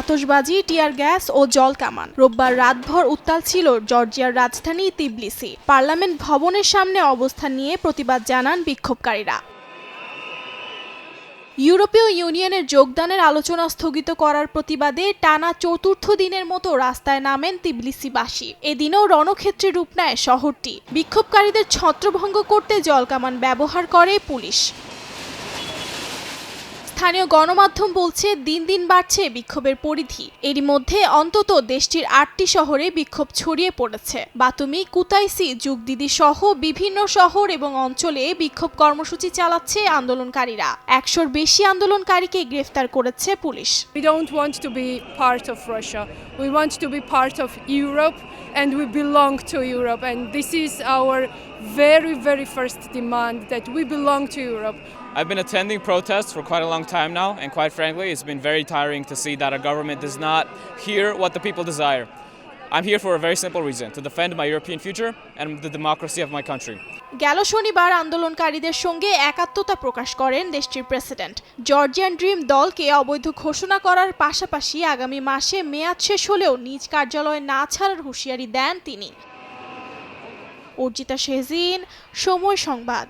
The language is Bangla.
আতশবাজি, টিয়ার গ্যাস ও জল কামান। রোববার রাতভর উত্তাল ছিল জর্জিয়ার রাজধানী তিবলিসি। পার্লামেন্ট ভবনের সামনে অবস্থান নিয়ে প্রতিবাদ জানান বিক্ষোভকারীরা। ইউরোপীয় ইউনিয়নের যোগদানের আলোচনা স্থগিত করার প্রতিবাদে টানা চতুর্থ দিনের মতো রাস্তায় নামেন তিবলিসিবাসী। এদিনও রণক্ষেত্রে রূপ নেয় শহরটি। বিক্ষোভকারীদের ছত্রভঙ্গ করতে জলকামান ব্যবহার করে পুলিশ। স্থানীয় গণমাধ্যম বলছে দিন দিন বাড়ছে বিক্ষোভের পরিধি এরই মধ্যে অন্তত দেশটির আটটি শহরে বিক্ষোভ ছড়িয়ে পড়েছে বাতুমি কুতাইসি যুগদিদি সহ বিভিন্ন শহর এবং অঞ্চলে বিক্ষোভ কর্মসূচি চালাচ্ছে আন্দোলনকারীরা একশোর বেশি আন্দোলনকারীকে গ্রেফতার করেছে police We don't want to be part of Russia. We want to be part of Europe and we belong to Europe. And this is our very, very first demand that we belong to Europe. I've been attending protests for quite a long time now, and quite frankly, it's been very tiring to see that our government does not hear what the people desire. I'm here for a very simple reason to defend my European future and the democracy of my country. গেল শনিবার আন্দোলনকারীদের সঙ্গে একাত্মতা প্রকাশ করেন দেশটির প্রেসিডেন্ট জর্জিয়ান ড্রিম দলকে অবৈধ ঘোষণা করার পাশাপাশি আগামী মাসে মেয়াদ শেষ হলেও নিজ কার্যালয়ে না ছাড়ার হুঁশিয়ারি দেন তিনি অর্জিতা শেহজিন সময় সংবাদ